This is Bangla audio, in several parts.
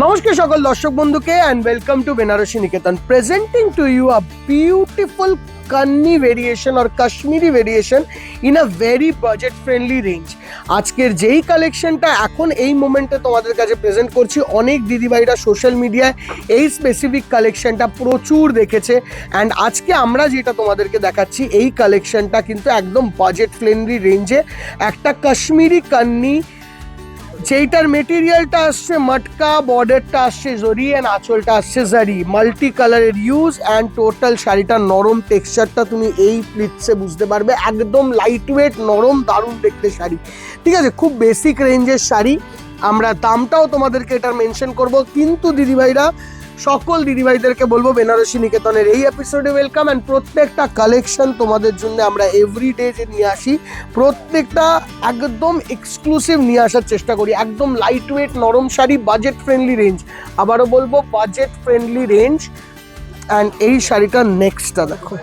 নমস্কার সকল দর্শক বন্ধুকে and welcome to Benarasi Niketan presenting to you a beautiful kani variation R Kashmiri variation in a very budget friendly range আজকের যেই কালেকশনটা এখন এই মোমেন্টে তোমাদের কাছে প্রেজেন্ট করছি, অনেক দিদিভাইরা সোশ্যাল মিডিয়ায় এই স্পেসিফিক কালেকশনটা প্রচুর দেখেছে। অ্যান্ড আজকে আমরা যেটা তোমাদেরকে দেখাচ্ছি, এই কালেকশনটা কিন্তু একদম বাজেট ফ্রেন্ডলি রেঞ্জে একটা কাশ্মীরি কান্নি যেইটার মেটেরিয়ালটা আসছে মটকা বর্ডারটা আসছে জরি অ্যান্ড আঁচলটা আসছে জারি। মাল্টি কালারের ইউজ অ্যান্ড টোটাল শাড়িটার নরম টেক্সচারটা তুমি এই প্লিটসে বুঝতে পারবে। একদম লাইট ওয়েট নরম, দারুণ দেখতে শাড়ি। ঠিক আছে, খুব বেসিক রেঞ্জের শাড়ি। আমরা দামটাও তোমাদেরকে এটার মেনশন করব। কিন্তু দিদিভাইরা সকল দিদিভাইদেরকে বলব বেনারসি নিকেতনের এই এপিসোডে ওয়েলকাম অ্যান্ড প্রত্যেকটা কালেকশন তোমাদের জন্য আমরা এভরিডে যে নিয়ে আসি, প্রত্যেকটা একদম এক্সক্লুসিভ নিয়ে আসার চেষ্টা করি, একদম লাইট ওয়েট নরম শাড়ি বাজেট ফ্রেন্ডলি রেঞ্জ আবারও বলব বাজেট ফ্রেন্ডলি রেঞ্জ অ্যান্ড এই শাড়িটা নেক্সটটা দেখো।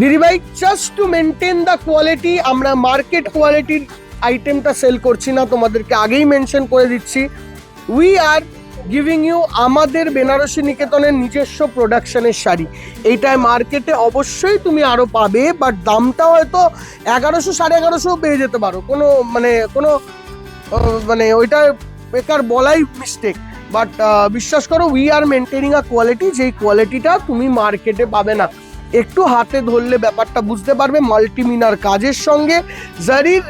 দিদিভাই just to maintain the quality আমরা মার্কেট কোয়ালিটির আইটেমটা সেল করছি না, তোমাদেরকে আগেই মেনশন করে দিচ্ছি। উই আর গিভিং ইউ আমাদের বেনারসি নিকেতনের নিজস্ব প্রোডাকশনের শাড়ি। এইটায় মার্কেটে অবশ্যই তুমি আরও পাবে বাট দামটা হয়তো এগারোশো সাড়ে এগারোশো পেয়ে যেতে পারো। কোনো মানে কোনো মানে ওইটা বেকার বলাই মিস্টেক বাট বিশ্বাস করো we are maintaining a quality যেই কোয়ালিটিটা তুমি মার্কেটে পাবে না। একটু হাতে ধরলে ব্যাপারটা বুঝতে পারবে মাল্টিমিনার কাজের সঙ্গে। জারির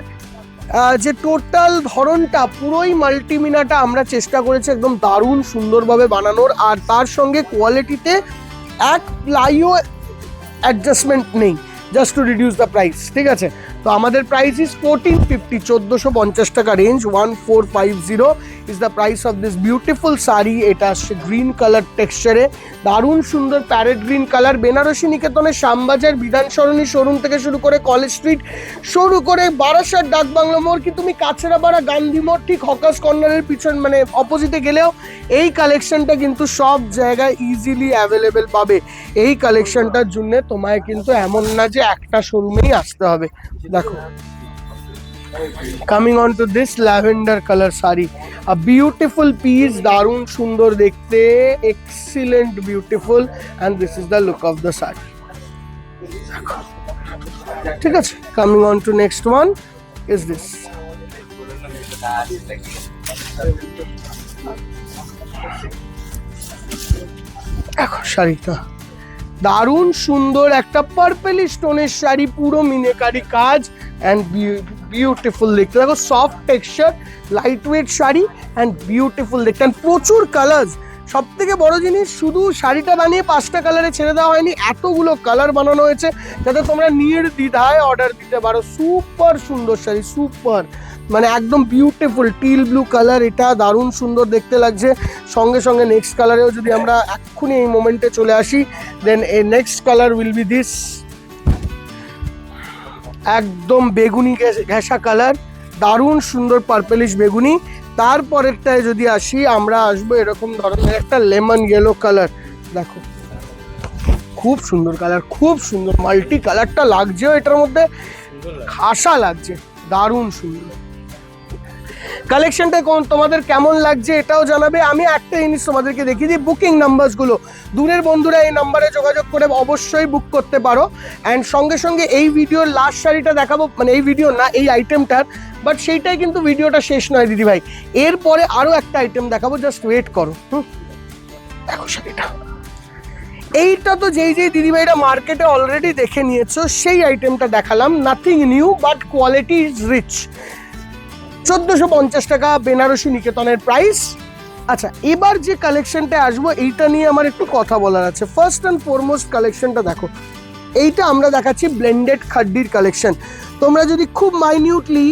যে টোটাল ধরনটা, পুরোই মাল্টিমিনাটা আমরা চেষ্টা করেছি একদম দারুণ সুন্দরভাবে বানানোর, আর তার সঙ্গে কোয়ালিটিতে এক প্লাইও অ্যাডজাস্টমেন্ট নেই just to reduce the price ঠিক আছে? তো আমাদের প্রাইস ইজ ফোরটিন ফিফটি চোদ্দোশো পঞ্চাশ টাকা range one four five zero is the price of this beautiful sari এটা আসছে গ্রিন কালার টেক্সচারে দারুণ সুন্দর প্যারেট গ্রিন কালার বেনারসি নিকেতনের শ্যামবাজার বিধানসরণী শোরুম থেকে শুরু করে কলেজ স্ট্রিট শুরু করে বারাসাত, ডাকবাংলো মোড় কি তুমি কাছড়াপাড়া, গান্ধী মোড় ঠিক হকাস কর্নারের পিছন মানে অপোজিটে গেলেও এই কালেকশনটা কিন্তু সব জায়গায় ইজিলি অ্যাভেলেবেল পাবে। এই কালেকশনটার জন্য তোমায় কিন্তু এমন না যে একটা শোরুমেই আসতে হবে। দেখো। Coming on to this lavender colour sari a beautiful piece দারুণ, সুন্দর দেখতে excellent beautiful and this is the look of the sari ঠিক আছে coming on to next one is this দেখো, শাড়িটা। দারুণ, সুন্দর, একটা পার্পেলি স্টোনের শাড়ি, পুরো মিনেকারি কাজ অ্যান্ড বিউটিফুল দেখতে দেখো soft texture light weight sari and beautiful দেখতে অ্যান্ড প্রচুর কালার্স সব থেকে বড় জিনিস, শুধু শাড়িটা বানিয়ে পাঁচটা কালারে ছেড়ে দেওয়া হয়নি, এতগুলো কালার বানানো হয়েছে যাতে তোমরা নিয়ের দ্বিধায় অর্ডার দিতে পারো। সুপার সুন্দর শাড়ি সুপার মানে একদম বিউটিফুল টিল ব্লু কালার এটা দারুণ সুন্দর দেখতে লাগছে। সঙ্গে সঙ্গে নেক্সট কালারেও যদি আমরা এক্ষুনি এই মোমেন্টে চলে আসি then a next colour will be this একদম বেগুনি ঘেঁষা কালার দারুণ সুন্দর পার্পেলিশ বেগুনি। তারপরেরটায় যদি আসি আমরা আসব এরকম ধরনের একটা লেমন ইয়েলো কালার দেখো খুব সুন্দর কালার খুব সুন্দর মাল্টি কালারটা লাগছেও এটার মধ্যে খাসা লাগছে দারুণ সুন্দর। কালেকশনটা কোন তোমাদের কেমন লাগছে এটাও জানাবে। আমি একটা জিনিস তোমাদেরকে দেখিয়ে দিই বুকিং নাম্বারসগুলো দূরের বন্ধুরা এই নাম্বারে যোগাযোগ করে অবশ্যই বুক করতে পারো। অ্যান্ড সঙ্গে সঙ্গে এই ভিডিওর লাস্ট শাড়িটা দেখাবো মানে এই ভিডিও না, এই আইটেমটার বাট সেইটাই কিন্তু ভিডিওটা শেষ নয়, দিদিভাই। এরপরে আরও একটা আইটেম দেখাবো জাস্ট ওয়েট করো। হুম? দেখো শাড়িটা। এইটা তো যেই যেই দিদিভাইরা মার্কেটে অলরেডি দেখে নিয়েছো, সেই আইটেমটা দেখালাম। Nothing new but quality is rich চোদ্দোশো পঞ্চাশ টাকা বেনারসি নিকেতনের প্রাইস আচ্ছা এবার যে কালেকশনটা আসব, এইটা নিয়ে আমার একটু কথা বলার আছে। ফার্স্ট অ্যান্ড ফরমোস্ট কালেকশনটা দেখো। এইটা আমরা দেখাচ্ছি ব্লেন্ডেড খাড্ডির কালেকশন তোমরা যদি খুব মাইনিউটলি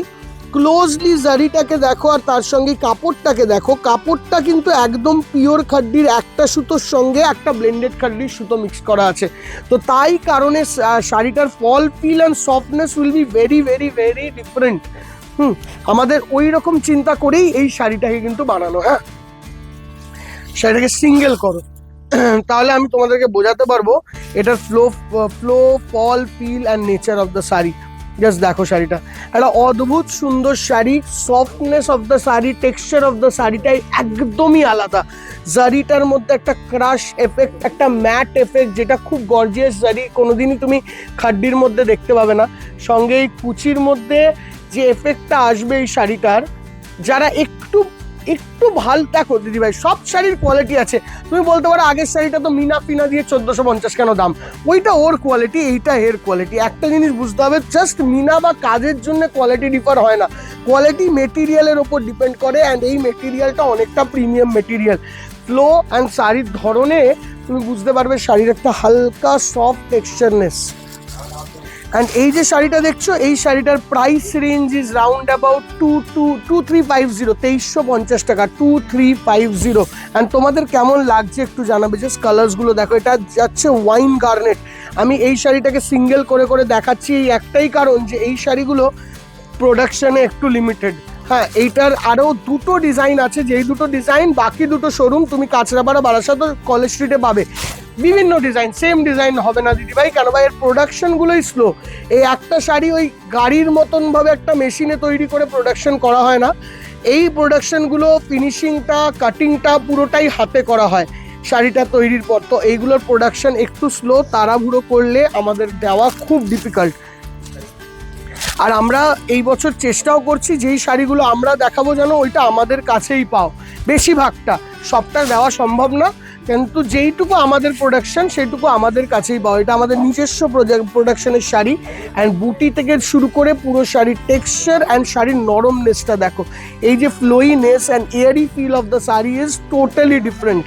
ক্লোজলি জারিটাকে দেখো আর তার সঙ্গে কাপড়টাকে দেখো, কাপড়টা কিন্তু একদম পিওর খাড্ডির একটা সুতোর সঙ্গে একটা ব্লেন্ডেড খাড্ডির সুতো মিক্স করা আছে। তো তাই কারণে শাড়িটার fall feel and softness will be very very very different hmm, আমাদের ওই রকম চিন্তা করেই এই শাড়িটাকে কিন্তু বানানো হ্যাঁ? শাড়িটাকে সিঙ্গেল করো। তাহলে আমি তোমাদেরকে বোঝাতে পারব এটার flow flow fall feel and nature of the sari. Just দেখো শাড়িটা। একটা অদ্ভুত সুন্দর sari softness of the sari texture of the শাড়িটাই একদমই আলাদা। জারিটার মধ্যে একটা ক্রাশ এফেক্ট একটা ম্যাট এফেক্ট যেটা খুব গর্জিয়াস জারি, কোনোদিনই তুমি খাড্ডির মধ্যে দেখতে পাবে না। সঙ্গে এই কুচির মধ্যে যে এফেক্টটা আসবে এই শাড়িটার, যারা একটু একটু ভালো দেখো দিদিভাই, সব শাড়ির কোয়ালিটি আছে। তুমি বলতে পারো আগের শাড়িটা তো মিনা ফিনা দিয়ে চোদ্দোশো পঞ্চাশ কেন দাম? ওইটা ওর কোয়ালিটি এইটা এর কোয়ালিটি একটা জিনিস বুঝতে হবে জাস্ট মিনা বা কাজের জন্য কোয়ালিটি ডিফার হয় না। কোয়ালিটি মেটেরিয়ালের ওপর ডিপেন্ড করে অ্যান্ড এই মেটেরিয়ালটা অনেকটা প্রিমিয়াম মেটেরিয়াল ফ্লো অ্যান্ড শাড়ির ধরনে তুমি বুঝতে পারবে শাড়ির একটা হালকা সফট টেক্সচারনেস অ্যান্ড এই যে শাড়িটা দেখছ, এই শাড়িটার price range is round about two two two three five zero তেইশশো পঞ্চাশ টাকা two three five zero and তোমাদের কেমন লাগছে একটু জানাবে জাস্ট কালার্সগুলো দেখো, এটা যাচ্ছে ওয়াইন গার্নেট আমি এই শাড়িটাকে সিঙ্গেল করে করে দেখাচ্ছি, এই একটাই কারণ যে এই শাড়িগুলো প্রোডাকশানে একটু লিমিটেড হ্যাঁ এইটার আরও দুটো ডিজাইন আছে। যেই দুটো ডিজাইন বাকি দুটো শোরুম তুমি কাঁচরাপাড়া বারাসাত কলেজ স্ট্রিটে পাবে। বিভিন্ন ডিজাইন সেম ডিজাইন হবে না দিদিভাই, কেন ভাই? এর প্রোডাকশনগুলোই স্লো এই একটা শাড়ি ওই গাড়ির মতনভাবে একটা মেশিনে তৈরি করে প্রোডাকশন করা হয় না। এই প্রোডাকশনগুলো ফিনিশিংটা কাটিংটা পুরোটাই হাতে করা হয় শাড়িটা তৈরির পর। তো এইগুলোর প্রোডাকশন একটু স্লো তাড়াহুড়ো করলে আমাদের দেওয়া খুব ডিফিকাল্ট আর আমরা এই বছর চেষ্টাও করছি যেই শাড়িগুলো আমরা দেখাবো যেন ওইটা আমাদের কাছেই পাও। বেশিরভাগটা সবটা দেওয়া সম্ভব না, কিন্তু যেইটুকু আমাদের প্রোডাকশন সেইটুকু আমাদের কাছেই পাও। এটা আমাদের নিজস্ব প্রোডাকশনের শাড়ি অ্যান্ড বুটি থেকে শুরু করে পুরো শাড়ির টেক্সচার অ্যান্ড শাড়ির নরমনেসটা দেখো। এই যে flowiness and airy feel of the sari is totally different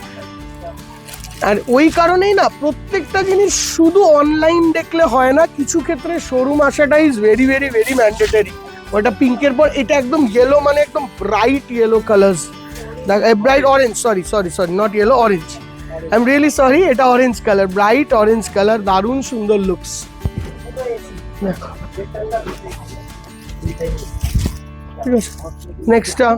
আর ওই কারণেই না প্রত্যেকটা জিনিস শুধু অনলাইন দেখলে হয় না, কিছু ক্ষেত্রে শোরুম আসাটা is very very very mandatory ওটা পিঙ্কের পর এটা একদম ইয়েলো মানে একদম bright yellow colours bright orange sorry sorry sorry not yellow orange I am really sorry এটা orange colour bright orange colour দারুণ সুন্দর লুকস দেখো। নেক্সটটা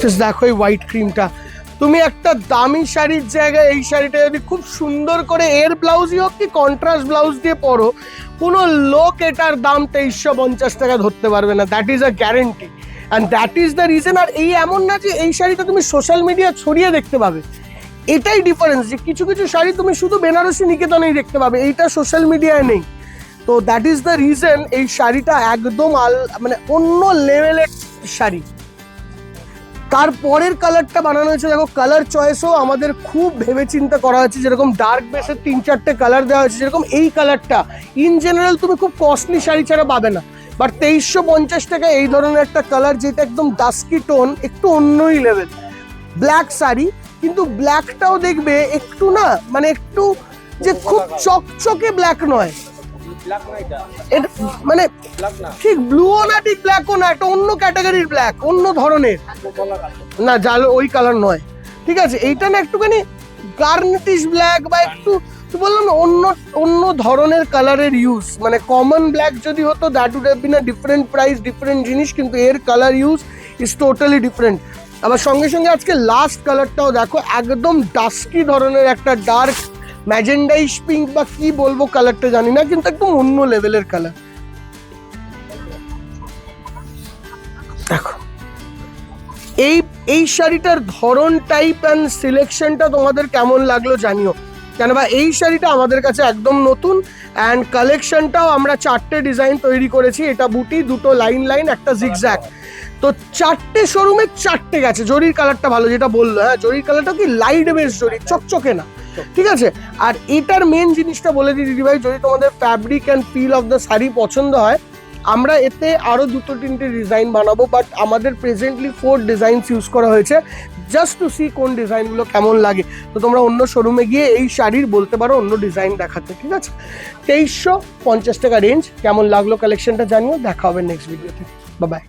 জাস্ট দেখো এই হোয়াইট ক্রিমটা তুমি একটা দামি শাড়ির জায়গায় এই শাড়িটা যদি খুব সুন্দর করে এর ব্লাউজই হোক কি কন্ট্রাস্ট ব্লাউজ দিয়ে পরো, কোনো লোক এটার দাম তেইশশো পঞ্চাশ টাকা ধরতে পারবে না। That is a guarantee and that is the reason আর এই এমন না যে এই শাড়িটা তুমি সোশ্যাল মিডিয়া ছড়িয়ে দেখতে পাবে। এটাই ডিফারেন্স যে কিছু কিছু শাড়ি তুমি শুধু বেনারসি, নিকেতনেই দেখতে পাবে। এইটা সোশ্যাল মিডিয়ায় নেই। তো দ্যাট ইজ দ্য রিজন এই শাড়িটা একদম আল মানে অন্য লেভেলের শাড়ি। তারপরের কালারটা বানানো হয়েছে, দেখো কালার চয়েসও আমাদের খুব ভেবে চিন্তা করা হয়েছে, যেরকম ডার্ক বেসের তিন চারটে কালার দেওয়া হয়েছে, যেরকম এই কালারটা ইন জেনারেল তুমি খুব কস্টলি শাড়ি ছাড়া পাবে না। বাট তেইশশো পঞ্চাশ টাকা এই ধরনের একটা কালার যেটা একদম ডাস্কি টোন একটু অন্যই লেভেল ব্ল্যাক শাড়ি, কিন্তু ব্ল্যাকটাও দেখবে একটু না মানে একটু যে খুব চকচকে ব্ল্যাক নয়। এটা? মানে ঠিক ব্লুও না ঠিক ব্ল্যাকও না একটা অন্য ক্যাটাগরির ব্ল্যাক অন্য ধরনের। না জালো ওই কালার নয়। ঠিক আছে এইটা না একটুখানি গার্নেটিশ ব্ল্যাক বা একটু বললাম না অন্য অন্য ধরনের কালারের ইউজ মানে কমন ব্ল্যাক যদি হতো that would have been a different price different জিনিস কিন্তু এর colour use is totally different আবার সঙ্গে সঙ্গে আজকে লাস্ট কালারটাও দেখো একদম ডাস্কি ধরনের একটা ডার্ক ম্যাজেন্ডাইশ পিঙ্ক বা কি বলব কালারটা জানি না, কিন্তু একদম অন্য লেভেলের কালার দেখো, এই এই শাড়িটার ধরন টাইপ অ্যান্ড সিলেকশনটা তোমাদের কেমন লাগল জানিও। কেন বা এই শাড়িটা আমাদের কাছে একদম নতুন অ্যান্ড কালেকশনটাও আমরা চারটে ডিজাইন তৈরি করেছি, এটা বুটি, দুটো লাইন লাইন একটা জিগজ্যাক তো চারটে শোরুমে চারটে গেছে, জরির কালারটা ভালো যেটা বলল হ্যাঁ জরির কালারটা কি লাইট বেস জরি, চকচকে না। ঠিক আছে? আর এটার মেন জিনিসটা বলে দিই দিদিভাই, যদি তোমাদের fabric and feel of the sari পছন্দ হয়, আমরা এতে আরও দুটো তিনটে ডিজাইন বানাবো বাট আমাদের প্রেজেন্টলি ফোর ডিজাইনস ইউজ করা হয়েছে জাস্ট টু সি কোন ডিজাইনগুলো কেমন লাগে। তো তোমরা অন্য শোরুমে গিয়ে এই শাড়ির বলতে পারো, অন্য ডিজাইন দেখাতে, ঠিক আছে? তেইশশো পঞ্চাশ টাকা রেঞ্জ কেমন লাগল কালেকশনটা জানিও, দেখা হবে নেক্সট ভিডিওতে বাই